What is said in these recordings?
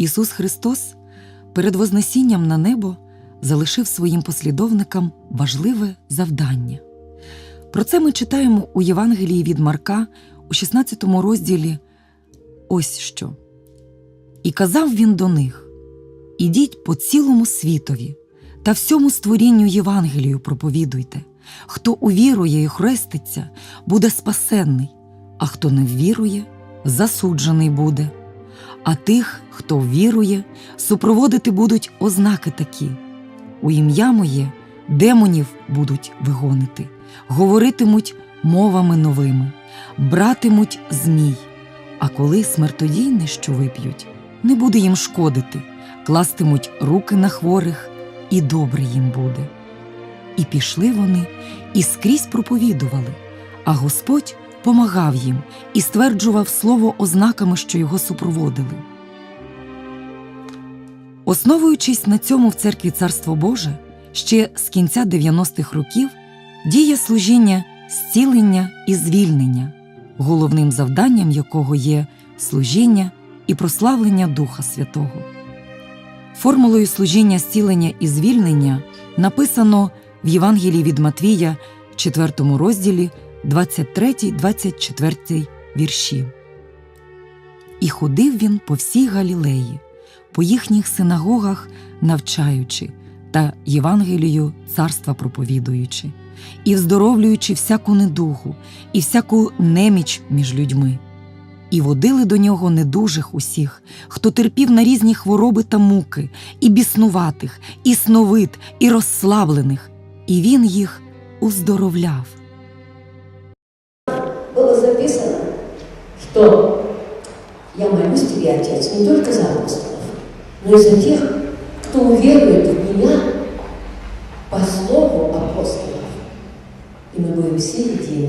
Ісус Христос перед Вознесінням на небо залишив своїм послідовникам важливе завдання. Про це ми читаємо у Євангелії від Марка у 16 розділі. Ось що. І казав він до них: Ідіть по цілому світові та всьому створінню Євангелію проповідуйте. Хто увірує і хреститься, буде спасенний, а хто не ввірує, засуджений буде. А тих, хто вірує, супроводити будуть ознаки такі: у ім'я моє демонів будуть вигонити, говоритимуть мовами новими, братимуть змій, а коли смертодійне, що вип'ють, не буде їм шкодити, кластимуть руки на хворих, і добре їм буде. І пішли вони, і скрізь проповідували, а Господь помагав їм і стверджував слово ознаками, що його супроводили. Основуючись на цьому в церкві Царство Боже, ще з кінця 90-х років діє служіння зцілення і звільнення, головним завданням якого є служіння і прославлення Духа Святого. Формулою служіння зцілення і звільнення написано в Євангелії від Матвія, 4 розділі, 23-24 вірші. І ходив він по всій Галілеї, по їхніх синагогах навчаючи та Євангелію царства проповідуючи, і вздоровлюючи всяку недугу і всяку неміч між людьми. І водили до нього недужих усіх, хто терпів на різні хвороби та муки, і біснуватих, і сновид, і розслаблених, і він їх уздоровляв. Было записано, что я молюсь тебе, Отец, не только за апостолов, но и за тех, кто уверует в меня по слову апостолов. И мы будем все едины.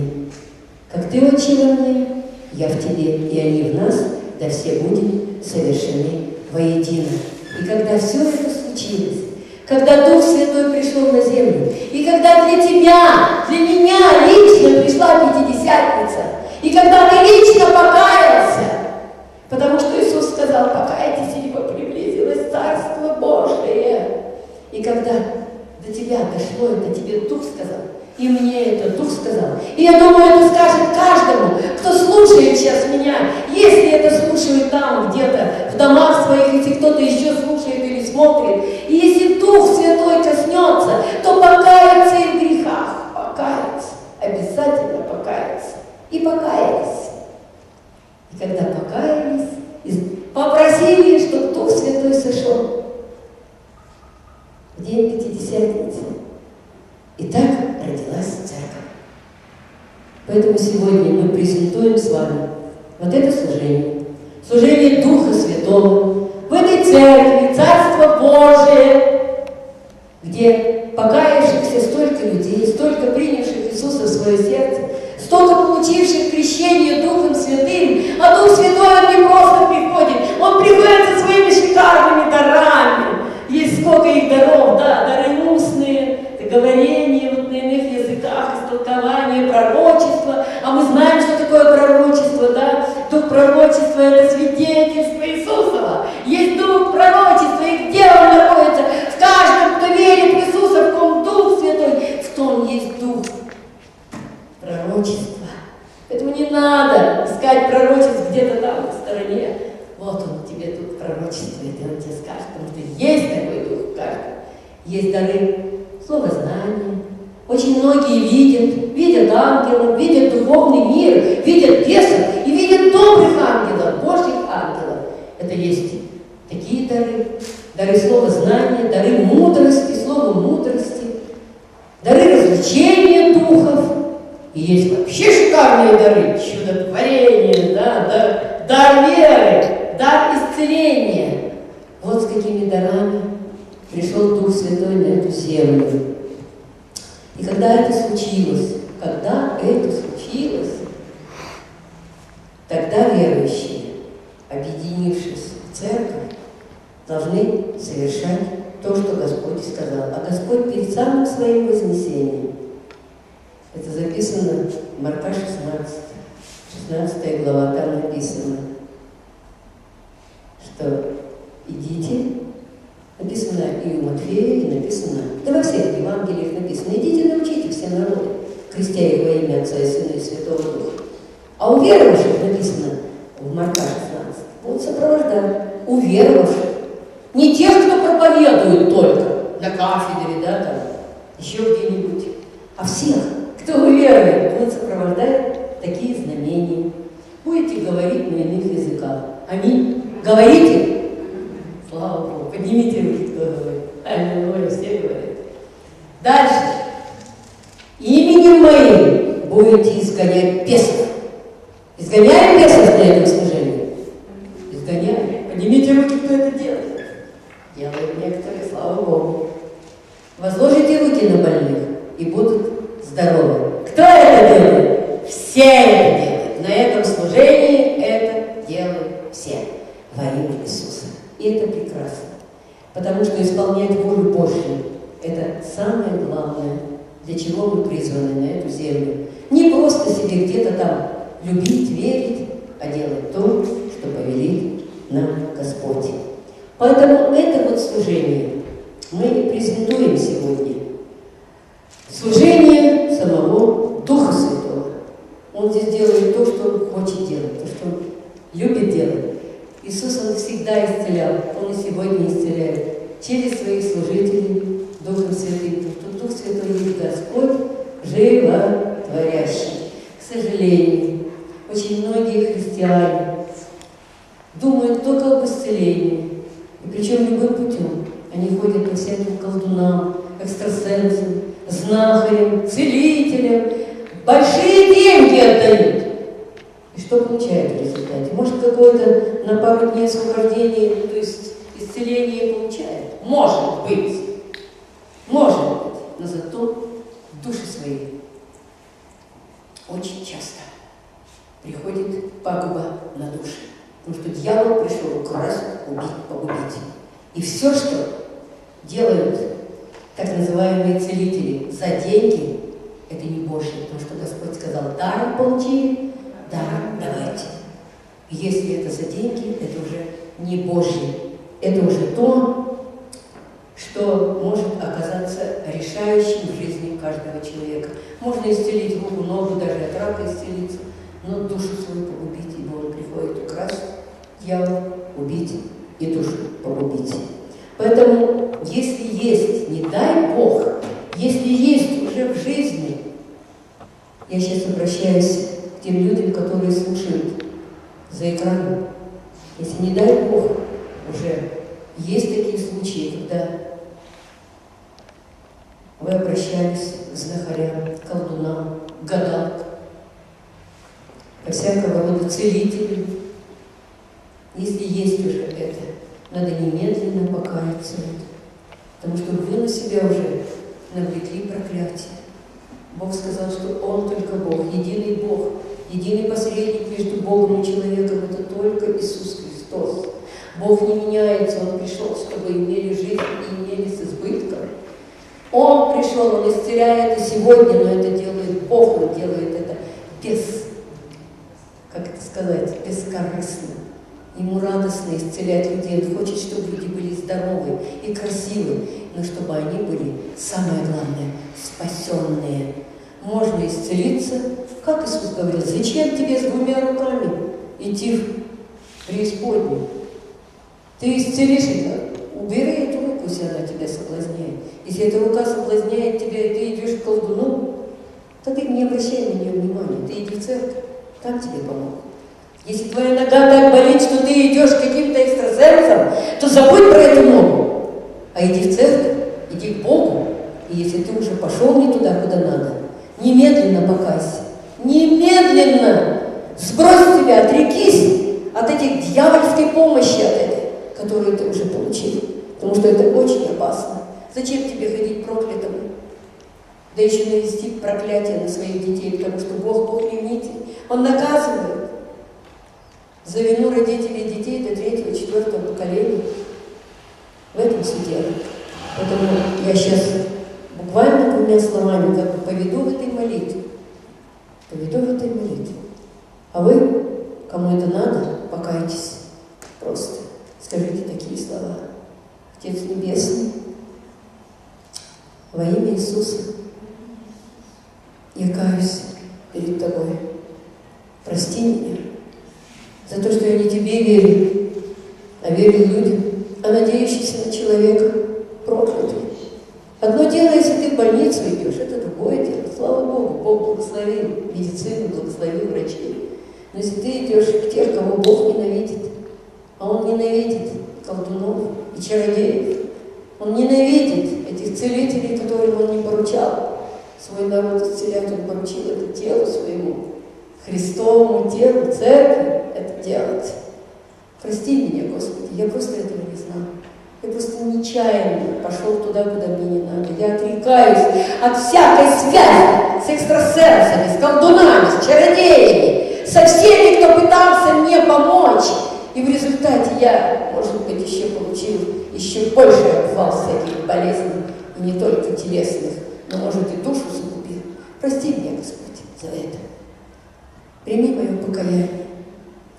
Как ты, Отче, мне, я в тебе, и они в нас, да все будем совершены воедино. И когда все это случилось, когда Дух Святой пришел на землю, и когда для тебя, для меня лично пришла Пятидесятница, и когда ты лично покаялся, потому что Иисус сказал, покайтесь, ибо приблизилось Царство Божие. И когда до тебя дошло это, тебе Дух сказал, и мне это Дух сказал. И я думаю, это скажет каждому, кто слушает сейчас меня, если это слушают там где-то, в домах своих, если кто-то еще слушает или смотрит. И если Дух Святой коснется, то покаяться и в грехах. Покаяться. Обязательно покаяться. И покаялись. И когда покаялись, попросили, чтобы Дух Святой сошел в день Пятидесятницы. И так родилась церковь. Поэтому сегодня мы презентуем с вами вот это служение. Служение Духа Святого. В этой церкви Царство Божие, где покаявшихся столько людей, столько принявших Иисуса в свое сердце, столько получивших крещение Духом Святым, а Дух Святой, Он не просто искать пророчество где-то там, в стороне. Вот он тебе тут пророчествует, и он тебе скажет, потому что есть такой дух в. Есть дары слово знания. Очень многие видят, видят ангелов, видят духовный мир, видят бесов и видят добрых ангелов, божьих ангелов. Это есть такие дары. Дары слова знания, дары мудрости, слово мудрости, дары развлечения духов. И есть вообще шикарные дары, чудотворение, да, да, дар веры, дар исцеления. Вот с какими дарами пришел Дух Святой на эту землю. И когда это случилось, когда это случилось, тогда верующие, объединившись в церковь, должны совершать то, что Господь сказал. А Господь перед самым своим вознесением, в Марка 16, 16 глава, там написано, что идите, написано и у Матфея, и написано, да во всех Евангелиях написано, идите научите все народы, крестя их во имя Отца и Сына и Святого Духа. А у верующих написано в Марка 16, будут сопровождать уверовавших. Не тех, кто проповедует только на кафедре, да, там, еще где-нибудь, а всех, сопровождать такие знамения. Будете говорить на иных языках. Аминь. Говорите? Слава Богу. Поднимите руки, кто говорит. Аллилуйя, все говорят. Дальше. Именем моим будете изгонять бесов. Изгоняем бесов на этом служении? Изгоняем. Поднимите руки, кто это делает. Делают некоторые, слава Богу. Возложите руки на больных и будут здоровы. Кто это делает? Все это делают. На этом служении это делают все во имя Иисуса. И это прекрасно. Потому что исполнять волю Божью – это самое главное, для чего мы призваны на эту землю. Не просто себе где-то там любить, верить, а делать то, что повелит нам Господь. Поэтому это вот служение мы презентуем сегодня. Служение самого Духа Святого. Он здесь делает то, что Он хочет делать, то, что Он любит делать. Иисус, Он всегда исцелял, Он и сегодня исцеляет через своих служителей Духом Святым. Что Дух Святой есть Господь, животворящий. К сожалению, очень многие христиане думают только об исцелении, и причем любым путем. Они ходят по всяким колдунам, экстрасенсам, знахарям, целителям, большие деньги отдают. Что получают в результате? Может, какое-то на пару дней освобождение, то есть исцеление получает? Может быть. Может быть. Но зато души свои очень часто приходит пагуба на души. Потому что дьявол пришел украсть, убить, погубить. И все, что делают так называемые целители за деньги, это не Божье, потому что Господь сказал, даром получили, даром если это за деньги, это уже не Божье. Это уже то, что может оказаться решающим в жизни каждого человека. Можно исцелить руку, ногу, даже от рака исцелиться, но душу свою погубить, ибо он приходит украсть, дьявол, убить и душу погубить. Поэтому, если есть, не дай Бог, если есть уже в жизни, я сейчас обращаюсь к тем людям, которые слушают за экраном, если не дай Бог, уже есть такие случаи, когда вы обращались к знахарям, к колдунам, к гадалкам, ко всякого рода целителям. Если есть уже это, надо немедленно покаяться. Потому что вы на себя уже навлекли проклятие. Бог сказал, что Он только Бог, единый Бог, единый посредник между Богом и человеком, это только Иисус Христос. Бог не меняется, Он пришел, чтобы имели жизнь и имели с избытком. Он пришел, Он исцеляет и сегодня, но это делает Бог, Он делает это без, как это сказать, бескорыстно. Ему радостно исцелять людей. Он хочет, чтобы люди были здоровы и красивы, но чтобы они были, самое главное, спасенные. Можно исцелиться, как Иисус говорил, зачем тебе с двумя руками идти в преисподнюю? Ты исцелишь это, убери эту руку, если она тебя соблазняет. Если эта рука соблазняет тебя, и ты идешь к колдуну, то ты не обращай на нее внимания, ты иди в церковь, там тебе помогут. Если твоя нога так болит, что ты идешь к каким-то экстрасенсам, то забудь про эту ногу. А иди в церковь, иди к Богу. И если ты уже пошел не туда, куда надо, немедленно покайся. Немедленно сбрось себя, отрекись от этих дьявольской помощи, от этой, которую ты уже получил. Потому что это очень опасно. Зачем тебе ходить проклятым? Да еще навести проклятие на своих детей, потому что Бог, Бог ревнитель. Он наказывает за вину родителей детей до третьего, четвертого поколения. В этом все дело. Поэтому я сейчас буквально двумя словами как бы поведу в этой молитве. Поведу в этой молитве. А вы, кому это надо, покайтесь просто. Скажите такие слова. Отец Небесный, во имя Иисуса я каюсь перед Тобой. Прости меня за то, что я не Тебе верю, а верю людям, а надеющийся на человека проклятый. Одно дело, если ты в больницу идешь, это другое дело. Слава Богу, Бог благословил медицину, благословил врачей. Но если ты идешь к тех, кого Бог ненавидит, а Он ненавидит колдунов и чародеев, Он ненавидит этих целителей, которым Он не поручал свой народ исцелять, Он поручил это телу своему, Христовому телу, церкви это делать. Прости меня, Господи, я просто этого не знал. Я просто нечаянно пошел туда, куда мне не надо. Я отрекаюсь от всякой связи с экстрасенсами, с колдунами, с чародеями, со всеми, кто пытался мне помочь. И в результате я, может быть, еще получил еще больше обвал всяких болезней, и не только телесных, но, может, и душу загубил. Прости меня, Господь, за это. Прими мое покаяние.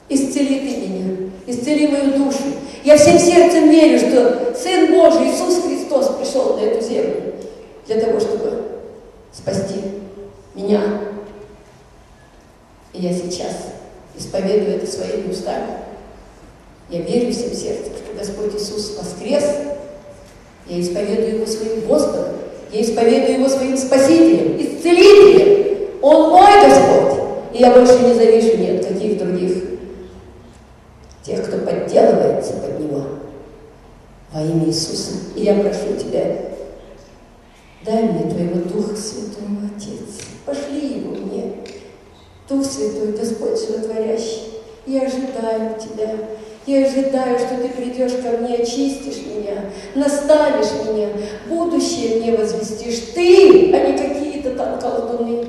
Исцели ты меня, исцели мою душу. Я всем сердцем верю, что Сын Божий, Иисус Христос, пришел на эту землю для того, чтобы спасти меня. И я сейчас исповедую это своими устами. Я верю всем сердцем, что Господь Иисус воскрес. Я исповедую Его своим Господом. Я исповедую Его своим Спасителем, Исцелителем. Он мой Господь. И я больше не завишу ни от каких других тех, кто подделывается под Него во имя Иисуса. И я прошу Тебя, дай мне Твоего Духа Святого, Отец. Пошли Его мне. Дух Святой, Господь Животворящий, я ожидаю Тебя. Я ожидаю, что Ты придешь ко мне, очистишь меня, наставишь меня, будущее мне возвестишь Ты, а не какие-то там колдуны.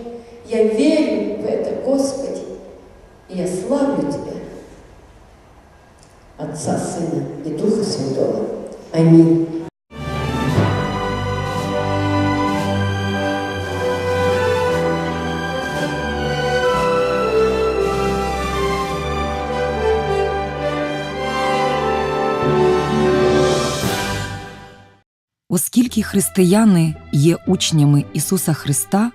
Я верю в это, Господи, и я славлю Тебя. Отца, Сына и Духа Святого. Аминь. Оскільки християни є учнями Ісуса Христа,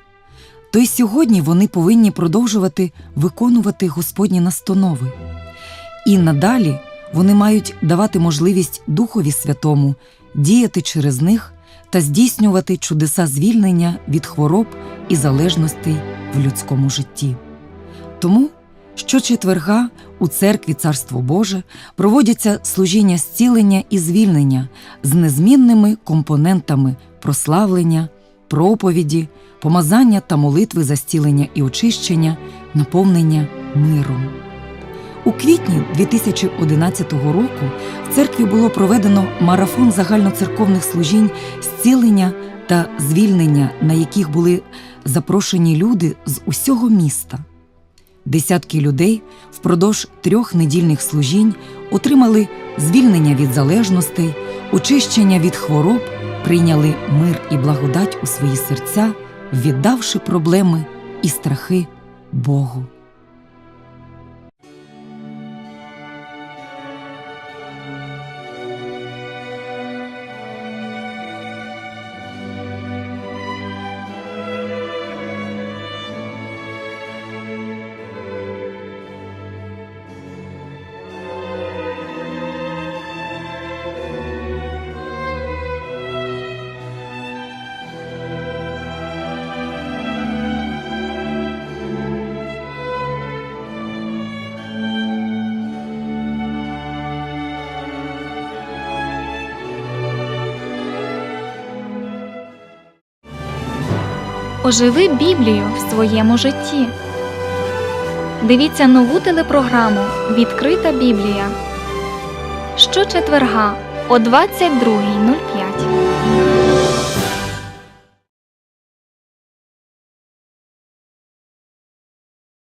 то й сьогодні вони повинні продовжувати виконувати Господні настанови. І надалі вони мають давати можливість Духові Святому діяти через них та здійснювати чудеса звільнення від хвороб і залежностей в людському житті. Тому щочетверга у церкві Царство Боже проводяться служіння зцілення і звільнення з незмінними компонентами прославлення, проповіді, помазання та молитви за зцілення і очищення, наповнення миром. У квітні 2011 року в церкві було проведено марафон загальноцерковних служінь зцілення та звільнення, на яких були запрошені люди з усього міста. Десятки людей впродовж трьох недільних служінь отримали звільнення від залежностей, очищення від хвороб, прийняли мир і благодать у свої серця, віддавши проблеми і страхи Богу. Оживи Біблію в своєму житті. Дивіться нову телепрограму Відкрита Біблія щочетверга о 22.05.